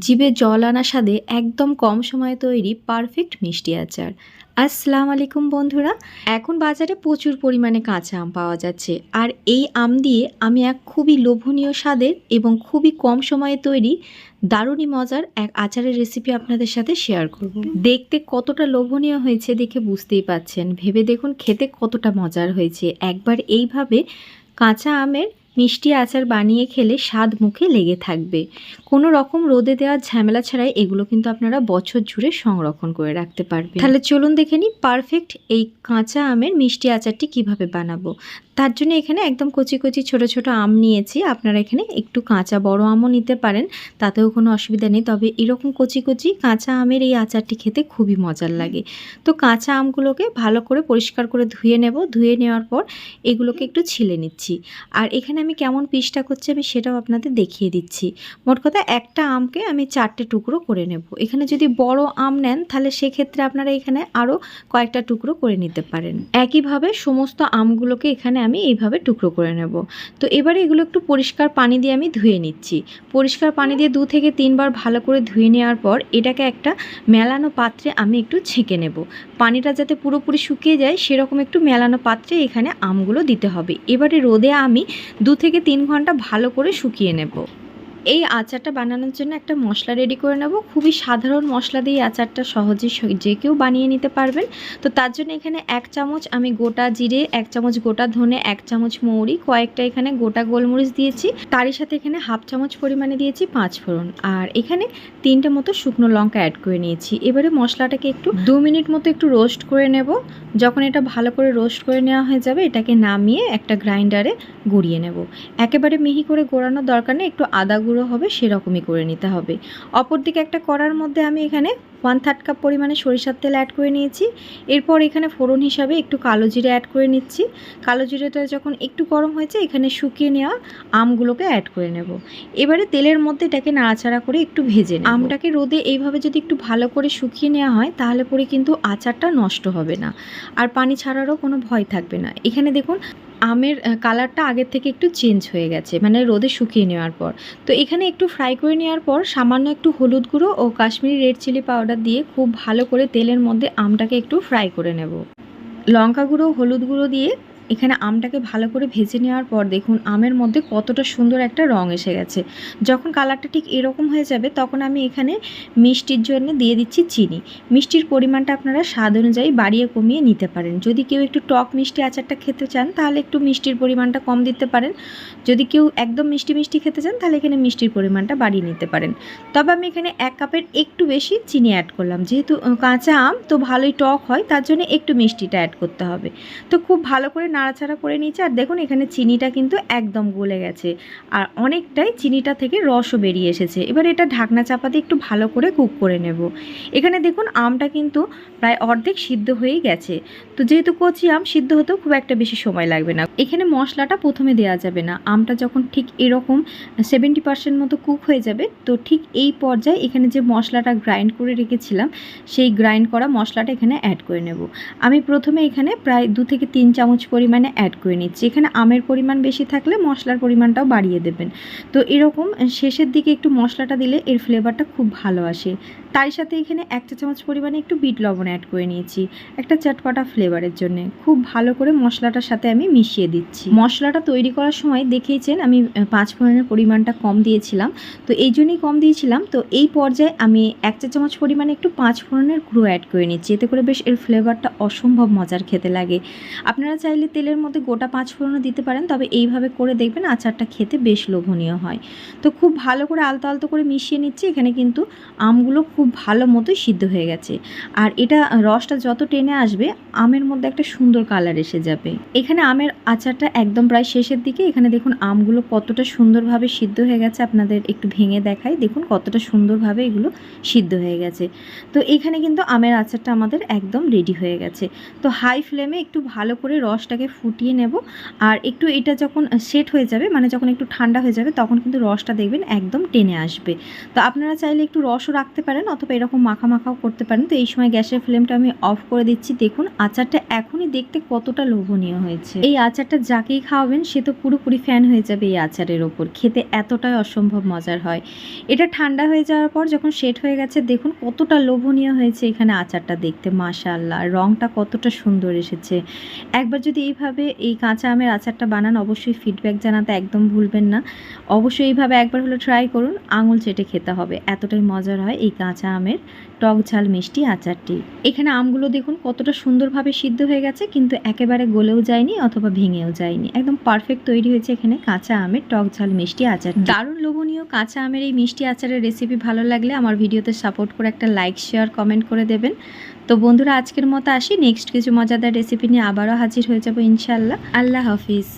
জিভে জল আনা স্বাদে একদম কম সময়ে তৈরি পারফেক্ট মিষ্টি আচার। আসসালামু আলাইকুম বন্ধুরা, এখন বাজারে প্রচুর পরিমাণে কাঁচা আম পাওয়া যাচ্ছে। আর এই আম দিয়ে আমি এক খুবই লোভনীয় স্বাদের এবং খুবই কম সময়ে তৈরি দারুণই মজার এক আচারের রেসিপি আপনাদের সাথে শেয়ার করব। দেখতে কতটা লোভনীয় হয়েছে দেখে বুঝতেই পাচ্ছেন। ভেবে দেখুন খেতে কতটা মজার হয়েছে। একবার এইভাবে কাঁচা আমের মিষ্টি আচার বানিয়ে খেলে স্বাদ মুখে লেগে থাকবে। কোনো রকম রোদে দেওয়ার ঝামেলা ছাড়াই এগুলো কিন্তু আপনারা বছর জুড়ে সংরক্ষণ করে রাখতে পারবেন। তাহলে চলুন দেখে নিই পারফেক্ট এই কাঁচা আমের মিষ্টি আচারটি কীভাবে বানাবো। তার জন্য এখানে একদম কচি কচি ছোট ছোট আম নিয়েছি। আপনারা এখানে একটু কাঁচা বড় আমও নিতে পারেন, তাতেও কোনো অসুবিধা নেই। তবে এরকম কচি কচি কাঁচা আমের এই আচারটি খেতে খুবই মজার লাগে। তো কাঁচা আমগুলোকে ভালো করে পরিষ্কার করে ধুয়ে নেব। ধুয়ে নেওয়ার পর এগুলোকে একটু ছিলে নিচ্ছি। আর এখানে আমি কেমন পিসটা করছি আমি সেটাও আপনাদের দেখিয়ে দিচ্ছি। মোট কথা একটা আমকে আমি চারটে টুকরো করে নেব। এখানে যদি বড় আম নেন, তাহলে সেক্ষেত্রে আপনারা এখানে আরও কয়েকটা টুকরো করে নিতে পারেন। একইভাবে সমস্ত আমগুলোকে এখানে আমি এইভাবে টুকরো করে নেব। তো এবারে এগুলো একটু পরিষ্কার পানি দিয়ে আমি ধুয়ে নিচ্ছি। পরিষ্কার পানি দিয়ে দু থেকে তিনবার ভালো করে ধুয়ে নেওয়ার পর এটাকে একটা মেলানো পাত্রে আমি একটু ছেঁকে নেব। পানিটা যাতে পুরোপুরি শুকিয়ে যায়, সেরকম একটু মেলানো পাত্রে এখানে আমগুলো দিতে হবে। এবারে রোদে আমি দু থেকে তিন ঘণ্টা ভালো করে শুকিয়ে নেব। এই আচারটা বানানোর জন্য একটা মশলা রেডি করে নেব। খুবই সাধারণ মশলা দিয়ে আচারটা সহজে যে কেউ বানিয়ে নিতে পারবেন। তো তার জন্য এখানে এক চামচ আমি গোটা জিরে, এক চামচ গোটা ধনে, এক চামচ মৌরি, কয়েকটা এখানে গোটা গোলমরিচ দিয়েছি। তারই সাথে এখানে হাফ চামচ পরিমাণে দিয়েছি পাঁচ ফোড়ন। আর এখানে তিনটে মতো শুকনো লঙ্কা অ্যাড করে নিয়েছি। এবারে মশলাটাকে একটু দু মিনিট মতো একটু রোস্ট করে নেব। যখন এটা ভালো করে রোস্ট করে নেওয়া হয়ে যাবে, এটাকে নামিয়ে একটা গ্রাইন্ডারে গুঁড়িয়ে নেব। একেবারে মিহি করে গোড়ানোর দরকার নেই, একটু আদা গুঁড়ো হবে সেরকমই করে নিতে হবে। অপরদিকে একটা কড়ার মধ্যে আমি এখানে ওয়ান থার্ড কাপ পরিমাণে সরিষার তেল অ্যাড করে নিয়েছি। এরপর এখানে ফোড়ন হিসাবে একটু কালো জিরে অ্যাড করে নিচ্ছি। কালো জিরেটা যখন একটু গরম হয়েছে, এখানে শুকিয়ে নেওয়া আমগুলোকে অ্যাড করে নেব। এবারে তেলের মধ্যে এটাকে নাড়াচাড়া করে একটু ভেজে নেব। আমটাকে রোদে এইভাবে যদি একটু ভালো করে শুকিয়ে নেওয়া হয়, তাহলে পরে কিন্তু আচারটা নষ্ট হবে না। আর পানি ছাড়ারও কোনো ভয় থাকবে না। এখানে দেখুন আমের কালারটা আগের থেকে একটু চেঞ্জ হয়ে গেছে মানে রোদে শুকিয়ে নেওয়ার পর। তো এখানে একটু ফ্রাই করে নেওয়ার পর সামান্য একটু হলুদ গুঁড়ো ও কাশ্মীরি রেড চিলি পাউডার দিয়ে খুব ভালো করে তেলের মধ্যে আমটাকে একটু ফ্রাই করে নেব। লঙ্কা গুঁড়ো, হলুদ গুঁড়ো দিয়ে এখানে আমটাকে ভালো করে ভেজে নেওয়ার পর দেখুন, আমের মধ্যে কতটা সুন্দর একটা রং এসে গেছে। যখন কালারটা ঠিক এরকম হয়ে যাবে, তখন আমি এখানে মিষ্টির জন্য দিয়ে দিচ্ছি চিনি। মিষ্টির পরিমাণটা আপনারা স্বাদ অনুযায়ী বাড়িয়ে কমিয়ে নিতে পারেন। যদি কেউ একটু টক মিষ্টি আচারটা খেতে চান, তাহলে একটু মিষ্টির পরিমাণটা কম দিতে পারেন। যদি কেউ একদম মিষ্টি মিষ্টি খেতে চান, তাহলে এখানে মিষ্টির পরিমাণটা বাড়িয়ে নিতে পারেন। তবে আমি এখানে এক কাপের একটু বেশি চিনি অ্যাড করলাম। যেহেতু কাঁচা আম, তো ভালোই টক হয়, তার জন্য একটু মিষ্টিটা অ্যাড করতে হবে। তো খুব ভালো করে নাড়াচাড়া করে নিয়েছি। আর দেখুন, এখানে চিনিটা কিন্তু একদম গলে গেছে। আর অনেকটাই চিনিটা থেকে রসও বেরিয়ে এসেছে। এবার এটা ঢাকনা চাপা দিয়ে একটু ভালো করে কুক করে নেব। এখানে দেখুন, আমটা কিন্তু প্রায় অর্ধেক সিদ্ধ হয়েই গেছে। তো যেহেতু কচি আম, সিদ্ধ হতেও খুব একটা বেশি সময় লাগবে না। এখানে মশলাটা প্রথমে দেওয়া যাবে না। আমটা যখন ঠিক এরকম সেভেন্টি পার্সেন্ট মতো কুক হয়ে যাবে, তো ঠিক এই পর্যায়ে এখানে যে মশলাটা গ্রাইন্ড করে রেখেছিলাম, সেই গ্রাইন্ড করা মশলাটা এখানে অ্যাড করে নেব। আমি প্রথমে এখানে প্রায় দু থেকে তিন চামচ পরিমাণে অ্যাড করে নিচ্ছি। এখানে আমের পরিমাণ বেশি থাকলে মশলার পরিমাণটাও বাড়িয়ে দেবেন। তো এরকম শেষের দিকে একটু মশলাটা দিলে এর ফ্লেভারটা খুব ভালো আসে। তার সাথে এখানে এক চা চামচ পরিমাণে একটু বিট লবণ অ্যাড করে নিয়েছি। একটা চটপটা ফ্লেভারের জন্য। খুব ভালো করে মশলাটার সাথে আমি মিশিয়ে দিচ্ছি। মশলাটা তৈরি করার সময় দেখেইছেন, আমি পাঁচ ফোড়নের পরিমাণটা কম দিয়েছিলাম। তো এই জন্যই কম দিয়েছিলাম। তো এই পর্যায়ে আমি এক চা চামচ পরিমাণে একটু পাঁচ ফোড়নের গুঁড়ো অ্যাড করে নিচ্ছি। এতে করে বেশ এর ফ্লেভারটা অসম্ভব মজার খেতে লাগে। আপনারা চাইলে তেলের মধ্যে গোটা পাঁচ ফোড়নও দিতে পারেন, তবে এইভাবে করে দেখবেন আচারটা খেতে বেশ লোভনীয় হয়। তো খুব ভালো করে আলতো আলতো করে মিশিয়ে নিচ্ছি, এখানে কিন্তু আমগুলো খুব ভালো মতোই সিদ্ধ হয়ে গেছে। আর এটা রসটা যত টেনে আসবে, আমের মধ্যে একটা সুন্দর কালার এসে যাবে। এখানে আমের আচারটা একদম প্রায় শেষের দিকে, এখানে দেখুন আমগুলো কতটা সুন্দরভাবে সিদ্ধ হয়ে গেছে, আপনাদের একটু ভেঙে দেখাই, দেখুন কতটা সুন্দরভাবে এগুলো সিদ্ধ হয়ে গেছে। তো এখানে কিন্তু আমের আচারটা আমাদের একদম রেডি হয়ে গেছে। তো হাই ফ্লেমে একটু ভালো করে রসটাকে আগে ফুটিয়ে নেব। আর একটু এটা যখন সেট হয়ে যাবে মানে যখন একটু ঠান্ডা হয়ে যাবে, তখন কিন্তু রসটা দেখবেন একদম টেনে আসবে। তো আপনারা চাইলে একটু রসও রাখতে পারেন, অথবা এরকম মাখা মাখাও করতে পারেন। তো এই সময় গ্যাসের ফ্লেমটা আমি অফ করে দিচ্ছি। দেখুন, আচারটা এখনই দেখতে কতটা লোভনীয় হয়েছে। এই আচারটা যাকেই খাওয়াবেন, সে তো পুরোপুরি ফ্যান হয়ে যাবে এই আচারের ওপর। খেতে এতটাই অসম্ভব মজার হয়। এটা ঠান্ডা হয়ে যাওয়ার পর যখন সেট হয়ে গেছে, দেখুন কতটা লোভনীয় হয়েছে এখানে আচারটা দেখতে। মাশাআল্লাহ, রংটা কতটা সুন্দর এসেছে। একবার যদি এইভাবে এই কাঁচা আমের আচারটা বানান, অবশ্যই ফিডব্যাক জানাতে একদম ভুলবেন না। অবশ্যই এইভাবে একবার হলো ট্রাই করুন, আঙুল চেটে খেতে হবে। এতটাই মজার হয় এই কাঁচা আমের টক ঝাল মিষ্টি আচারটি। এখানে আমগুলো দেখুন, কতটা সুন্দরভাবে সিদ্ধ হয়ে গেছে, কিন্তু একেবারে গলেও যায়নি অথবা ভেঙেও যায়নি। একদম পারফেক্ট তৈরি হয়েছে এখানে কাঁচা আমের টক ঝাল মিষ্টি আচার দারুণ লোভনীয় কাঁচা আমের এই মিষ্টি আচারের রেসিপি ভালো লাগলে আমার ভিডিওতে সাপোর্ট করে একটা লাইক শেয়ার কমেন্ট করে দেবেন। তো বন্ধুরা, আজকের মতো আসি। নেক্সট কিছু মজাদার রেসিপি নিয়ে আবারও হাজির হয়ে যাব ইনশাল্লাহ আল্লাহ হাফিজ।